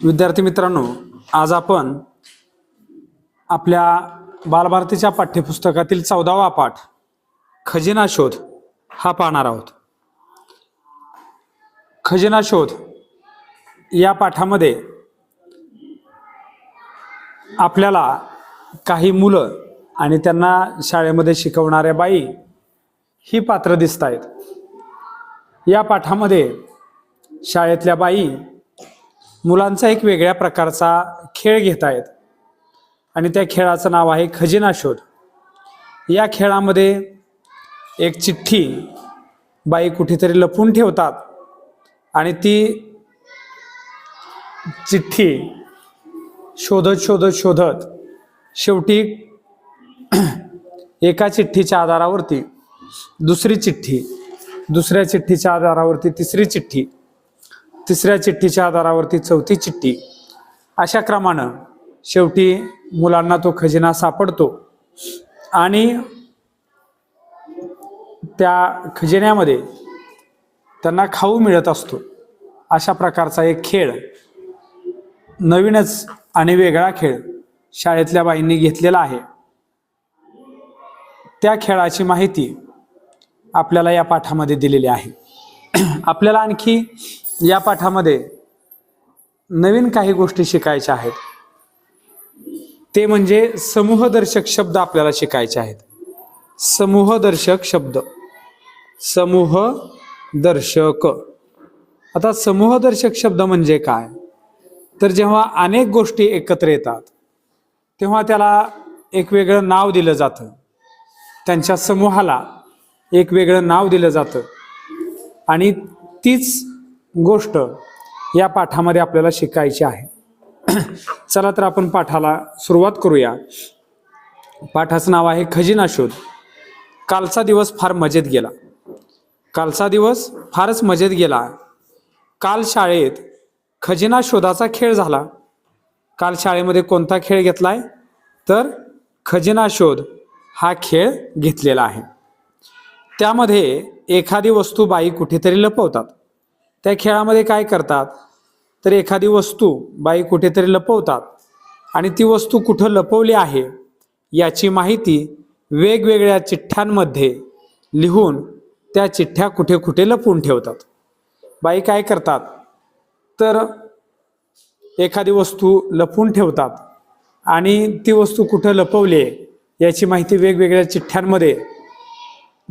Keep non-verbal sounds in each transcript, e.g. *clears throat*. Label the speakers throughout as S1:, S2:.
S1: विद्यार्थी मित्रांनो आज आपण आपल्या बालभारतीच्या पाठ्यपुस्तकातील चौदावा पाठ खजिना शोध हा पाहणार आहोत. खजिना शोध या पाठामध्ये आपल्याला काही मुलं आणि त्यांना शाळेमध्ये शिकवणाऱ्या बाई ही पात्र दिसत आहेत या पाठामध्ये शाळेतल्या बाई मुलांचा एक वेगळ्या प्रकारचा खेळ घेत आहेत. आणि त्या खेळाचं नाव आहे खजिना शोध. या खेळामध्ये एक चिठ्ठी बाई कुठेतरी लपून ठेवतात. आणि ती चिठ्ठी शोधत शोधत शोधत शेवटी *clears throat* एका चिठ्ठीच्या आधारावरती दुसरी चिठ्ठी दुसऱ्या चिठ्ठीच्या आधारावरती तिसरी चिठ्ठी तिसऱ्या चिठ्ठीच्या आधारावरती चौथी चिठ्ठी. अशा क्रमानं शेवटी मुलांना तो खजिना सापडतो. आणि त्या खजिन्यामध्ये त्यांना खाऊ मिळत असतो. अशा प्रकारचा एक खेळ. नवीनच आणि वेगळा खेळ शाळेतल्या बाईंनी घेतलेला आहे. त्या खेळाची माहिती आपल्याला या पाठामध्ये दिलेली आहे. आपल्याला आणखी या पाठामध्ये नवीन काही गोष्टी शिकायच्या आहेत. ते म्हणजे समूहदर्शक शब्द आपल्याला शिकायचे आहेत. समूहदर्शक शब्द. समूह दर्शक आता समूहदर्शक शब्द म्हणजे काय? तर जेव्हा अनेक गोष्टी एकत्र येतात तेव्हा त्याला एक वेगळं नाव दिलं जातं. त्यांच्या समूहाला एक वेगळं नाव दिलं जातं. आणि तीच गोष्ट या पाठामध्ये आपल्याला शिकायची आहे. *clears throat* चला तर आपण पाठाला सुरुवात करूया. पाठाचं नाव आहे खजिना शोध. कालचा दिवस फार मजेत गेला. कालचा दिवस फारच मजेत गेला. काल शाळेत खजिना शोधाचा खेळ झाला. काल शाळेमध्ये कोणता खेळ घेतलाय? तर खजिना शोध हा खेळ घेतलेला आहे. त्यामध्ये एखादी वस्तू बाई कुठेतरी लपवतात. त्या खेळामध्ये काय करतात? तर एखादी वस्तू बाई कुठेतरी लपवतात. आणि ती वस्तू कुठं लपवली आहे याची माहिती वेगवेगळ्या चिठ्ठ्यांमध्ये लिहून त्या चिठ्ठ्या कुठे कुठे लपवून ठेवतात. बाई काय करतात? तर एखादी वस्तू लपवून ठेवतात आणि ती वस्तू कुठं लपवली आहे याची माहिती वेगवेगळ्या चिठ्ठ्यांमध्ये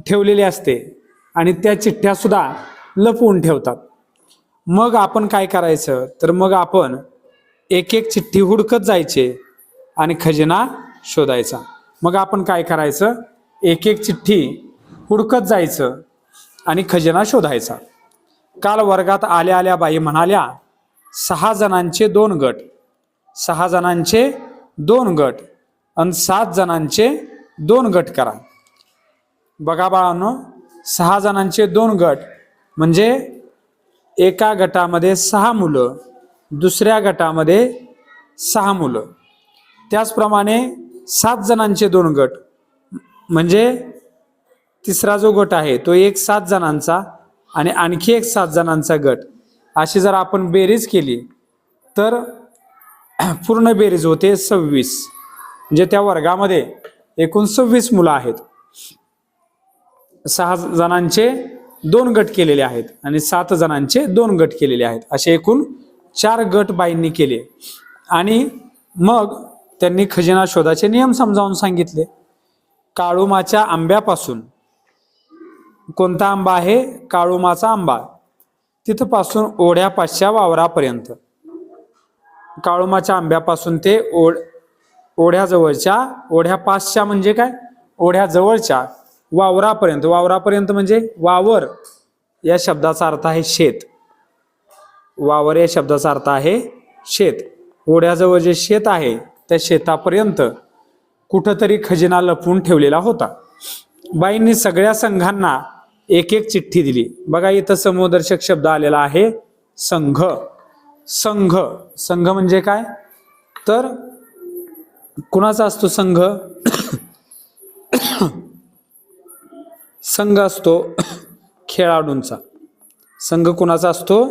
S1: ठेवलेली असते आणि त्या चिठ्ठ्यासुद्धा लपवून ठेवतात. मग आपण काय करायचं? तर मग आपण एक एक चिठ्ठी हुडकत जायचे आणि खजिना शोधायचा. मग आपण काय करायचं? एक एक चिठ्ठी हुडकत जायचं आणि खजिना शोधायचा. काल वर्गात आल्या आल्या बाई म्हणाल्या सहा जणांचे दोन गट सहा जणांचे दोन गट आणि सात जणांचे दोन गट करा. बघा बाळांनो सहा जणांचे दोन गट म्हणजे एका गटामध्ये सहा मुलं दुसऱ्या गटामध्ये सहा मुलं. त्याचप्रमाणे सात जणांचे दोन गट. म्हणजे तिसरा जो गट आहे तो एक सात जणांचा आणि आणखी एक सात जणांचा गट. अशी जर आपण बेरीज केली तर पूर्ण बेरीज होते सव्वीस. म्हणजे त्या वर्गामध्ये एकूण सव्वीस मुलं आहेत. सहा जणांचे दोन गट केलेले आहेत आणि सात जणांचे दोन गट केलेले आहेत. असे एकूण चार गट बाईंनी केले. आणि मग त्यांनी खजिना शोधाचे नियम समजावून सांगितले. काळुमाच्या आंब्यापासून. कोणता आंबा आहे? काळुमाचा आंबा. तिथपासून ओढ्यापासच्या वावरापर्यंत. काळुमाच्या आंब्यापासून ते ओढ ओढ्याजवळच्या ओढ्यापासच्या म्हणजे काय? ओढ्याजवळच्या. वावरापर्यंत. वावरापर्यंत म्हणजे वावर. या शब्दाचा अर्थ आहे शेत. वावर या शब्दाचा अर्थ आहे शेत. ओढ्याजवळ जे शेत आहे त्या शेतापर्यंत कुठंतरी खजिना लपवून ठेवलेला होता. बाईंनी सगळ्या संघांना एक एक चिठ्ठी दिली. बघा इथं समूहदर्शक शब्द आलेला आहे संघ. संघ. संघ म्हणजे काय? तर कुणाचा असतो संघ? संघ असतो खेळाडूंचा. संघ कुणाचा असतो?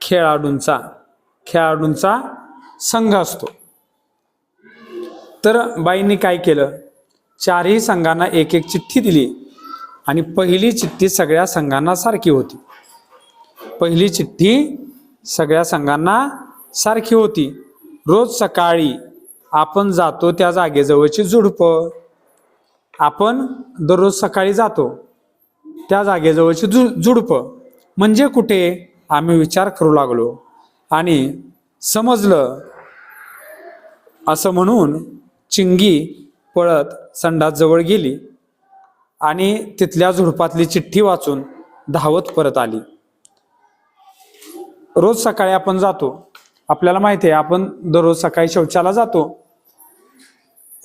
S1: खेळाडूंचा. खेळाडूंचा संघ असतो. तर बाईंनी काय केलं? चारही संघांना एक एक चिठ्ठी दिली आणि पहिली चिठ्ठी सगळ्या संघांना सारखी होती. पहिली चिठ्ठी सगळ्या संघांना सारखी होती. रोज सकाळी आपण जातो त्या जागेजवळची झुडपं. आपण दररोज सकाळी जातो. त्या जागेजवळची जु झुडपं म्हणजे कुठे? आम्ही विचार करू लागलो. आणि समजलं. असं म्हणून चिंगी पळत संडासजवळ गेली. आणि तिथल्या झुडपातली चिठ्ठी वाचून धावत परत आली. रोज सकाळी आपण जातो. आपल्याला माहिती आहे आपण दररोज सकाळी शौचाला जातो.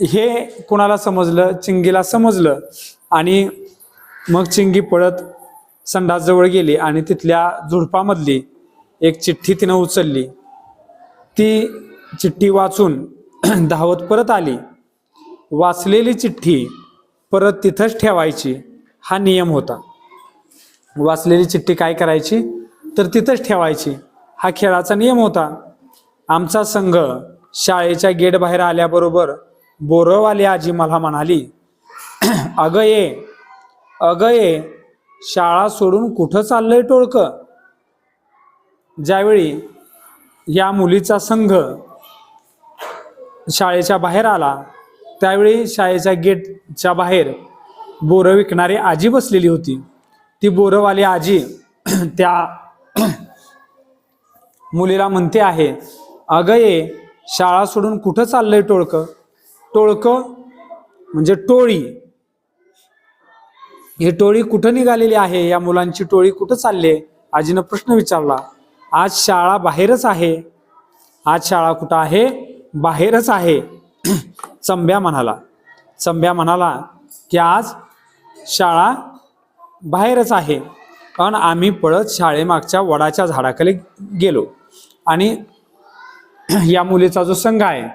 S1: हे कुणाला समजलं? चिंगीला समजलं. आणि मग चिंगी पळत संडासजवळ गेली आणि तिथल्या झुडपामधली एक चिठ्ठी तिनं उचलली. ती चिठ्ठी वाचून *clears throat* धावत परत आली. वाचलेली चिठ्ठी परत तिथंच ठेवायची. हा नियम होता. वाचलेली चिठ्ठी काय करायची? तर तिथंच ठेवायची. हा खेळाचा नियम होता. आमचा संघ शाळेच्या गेट बाहेर आल्याबरोबर बोरवाली आजी मला म्हणाली अगं ये अगं ये शाळा सोडून कुठं चाललंय टोळकं? ज्यावेळी या मुलीचा संघ शाळेच्या बाहेर आला त्यावेळी शाळेच्या गेटच्या बाहेर बोरं विकणारी आजी बसलेली होती. ती बोरवाली आजी *clears throat* त्या *clears throat* मुलीला म्हणते आहे अगं ये शाळा सोडून कुठं चाललंय टोळकं? टोळकं म्हणजे टोळी. ही टोळी कुठं निघालेली आहे? या मुलांची टोळी कुठं चालली आहे? आजीनं प्रश्न विचारला. आज शाळा बाहेरच आहे. आज शाळा कुठं आहे? बाहेरच आहे. *clears throat* चंब्या म्हणाला. चंब्या म्हणाला की आज शाळा बाहेरच आहे. पण आम्ही पळत शाळेमागच्या वडाच्या झाडाखाली गेलो. आणि *clears throat* या मुलीचा जो संघ आहे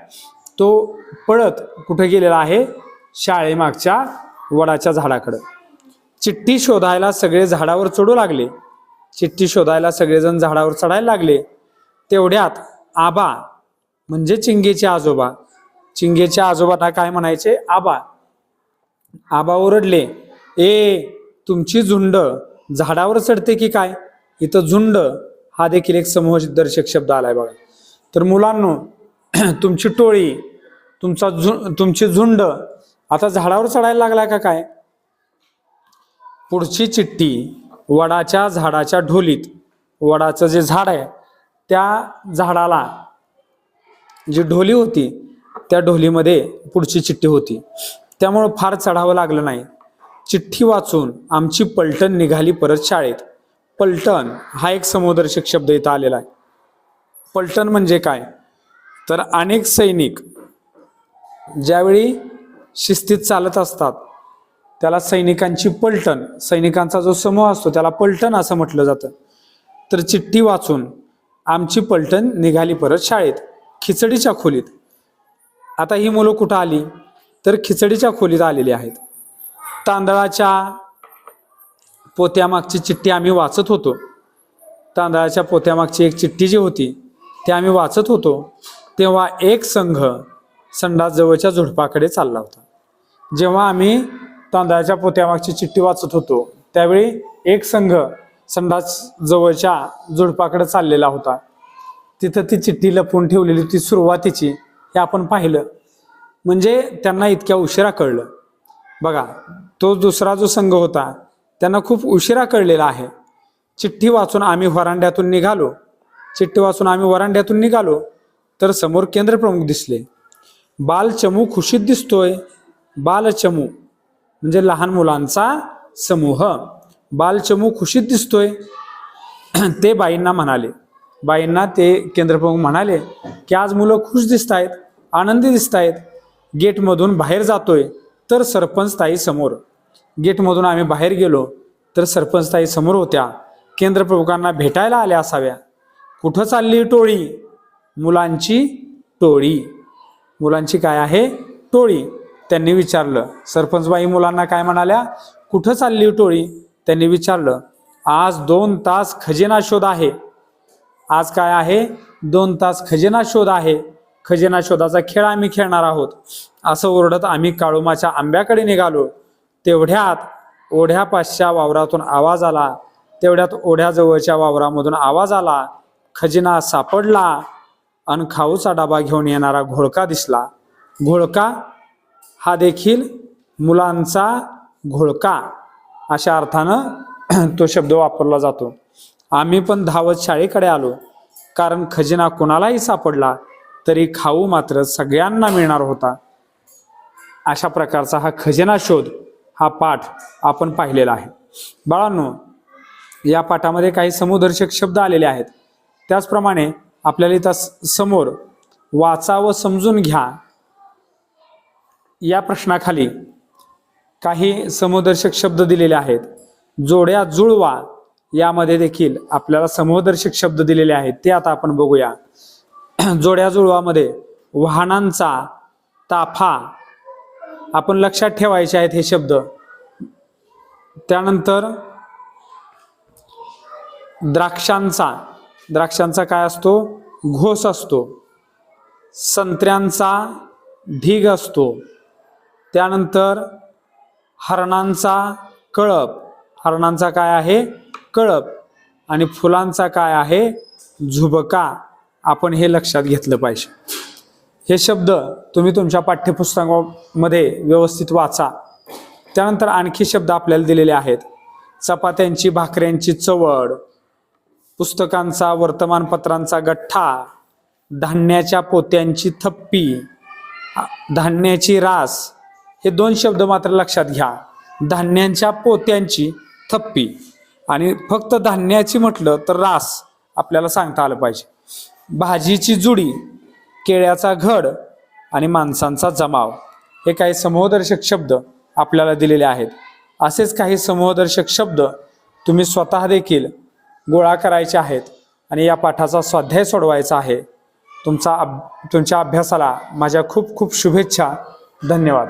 S1: तो पळत कुठे गेलेला आहे? शाळेमागच्या वडाच्या झाडाकडं. चिठ्ठी शोधायला सगळे झाडावर चढू लागले. चिठ्ठी शोधायला सगळेजण झाडावर चढायला लागले. तेवढ्यात आबा म्हणजे चिंगेचे आजोबा. चिंगेच्या आजोबांना काय म्हणायचे? आबा. आबा ओरडले ए तुमची झुंड झाडावर चढते की काय? इथं झुंड हा देखील एक समूहदर्शक शब्द आलाय बघा. तर मुलांनो *clears throat* तुमची टोळी तुमचा झु तुमची झुंड आता झाडावर चढायला लागलाय का काय? पुढची चिठ्ठी वडाच्या झाडाच्या ढोलीत वडाचं जे झाड आहे त्या झाडाला जी ढोली होती त्या ढोलीमध्ये पुढची चिठ्ठी होती. त्यामुळं फार चढावं लागलं नाही. चिठ्ठी वाचून आमची पलटण निघाली परत शाळेत. पलटण हा एक समूहदर्शक शब्द इथं आलेला आहे. पलटण म्हणजे काय? तर अनेक सैनिक ज्यावेळी शिस्तीत चालत असतात त्याला सैनिकांची पलटण सैनिकांचा जो समूह असतो त्याला पलटण असं म्हटलं जातं. तर चिठ्ठी वाचून आमची पलटण निघाली परत शाळेत खिचडीच्या खोलीत. आता ही मुलं कुठं आली? तर खिचडीच्या खोलीत आलेली आहेत. तांदळाच्या पोत्यामागची चिठ्ठी आम्ही वाचत होतो. तांदळाच्या पोत्यामागची एक चिठ्ठी जी होती ती आम्ही वाचत होतो. तेव्हा एक संघ संडास जवळच्या झुडपाकडे चालला होता. जेव्हा आम्ही तांदळाच्या पोत्यामागची चिठ्ठी वाचत होतो त्यावेळी एक संघ संडास जवळच्या झुडपाकडे चाललेला होता. तिथं ती चिठ्ठी लपवून ठेवलेली ती सुरुवातीची हे आपण पाहिलं. म्हणजे त्यांना इतक्या उशिरा कळलं. बघा तो दुसरा जो संघ होता त्यांना खूप उशिरा कळलेला आहे. चिठ्ठी वाचून आम्ही वरांड्यातून निघालो. चिठ्ठी वाचून आम्ही वरांड्यातून निघालो. तर समोर केंद्रप्रमुख दिसले. बालचमू खुशीत दिसतोय. बालचमू म्हणजे लहान मुलांचा समूह. बालचमू खुशीत दिसतोय. *clears throat* ते बाईंना म्हणाले. बाईंना ते केंद्रप्रमुख म्हणाले की आज मुलं खुश दिसत आहेत आनंदी दिसत आहेत गेटमधून बाहेर जातोय तर सरपंच ताई समोर. गेटमधून आम्ही बाहेर गेलो तर सरपंच ताई समोर होत्या. केंद्रप्रमुखांना भेटायला आल्या असाव्या. कुठं चालली टोळी? मुलांची टोळी. मुलांची काय आहे? टोळी. त्यांनी विचारलं. सरपंचबाई मुलांना काय म्हणाल्या? कुठं चालली टोळी? त्यांनी विचारलं. आज दोन तास खजिना शोध आहे. आज काय आहे? दोन तास खजिना शोध आहे. खजिना शोधाचा खेळ आम्ही खेळणार आहोत. असं ओरडत आम्ही काळुमाच्या आंब्याकडे निघालो. तेवढ्यात ओढ्यापासच्या वावरातून आवाज आला. तेवढ्यात ओढ्याजवळच्या वावरामधून आवाज आला. खजिना सापडला. अन खाऊचा डबा घेऊन येणारा घोळका दिसला. घोळका हा देखील मुलांचा घोळका अशा अर्थानं तो शब्द वापरला जातो. आम्ही पण धावत शाळेकडे आलो. कारण खजिना कोणालाही सापडला तरी खाऊ मात्र सगळ्यांना मिळणार होता. अशा प्रकारचा हा खजिना शोध हा पाठ आपण पाहिलेला आहे. बाळांनो या पाठामध्ये काही समुदर्शक शब्द आलेले आहेत. त्याचप्रमाणे आपल्याला इथं स- समोर वाचा व समजून घ्या. या प्रश्नाखाली काही समोदर्शक शब्द दिलेले आहेत. जोड्या जुळवा यामध्ये देखील आपल्याला समोदर्शक शब्द दिलेले आहेत. ते आता आपण बघूया. *clears throat* जोड्या जुळवामध्ये वाहनांचा ताफा आपण लक्षात ठेवायचे आहेत हे शब्द. त्यानंतर द्राक्षांचा द्राक्षांचा काय असतो? घोस असतो. संत्र्यांचा ढीग असतो. त्यानंतर हरणांचा कळप. हरणांचा काय आहे? कळप. आणि फुलांचा काय आहे? झुबका. आपण हे लक्षात घेतलं पाहिजे. हे शब्द तुम्ही तुमच्या पाठ्यपुस्तकामध्ये व्यवस्थित वाचा. त्यानंतर आणखी शब्द आपल्याला दिलेले आहेत. चपात्यांची भाकऱ्यांची चवड. पुस्तकांचा वर्तमानपत्रांचा गठ्ठा धान्याच्या पोत्यांची थप्पी धान्याची रास हे दोन शब्द मात्र लक्षात घ्या. धान्यांच्या पोत्यांची थप्पी. आणि फक्त धान्याची म्हटलं तर रास आपल्याला सांगता आलं पाहिजे. भाजीची जुडी केळ्याचा घड आणि माणसांचा जमाव. हे काही समूहदर्शक शब्द आपल्याला दिलेले आहेत. असेच काही समूहदर्शक शब्द तुम्ही स्वतः देखील गोळा करायचे आहेत आणि या पाठाचा स्वाध्याय सोडवायचा आहे. तुमचा अभ तुमच्या अभ्यासाला माझ्या खूप खूप शुभेच्छा. धन्यवाद.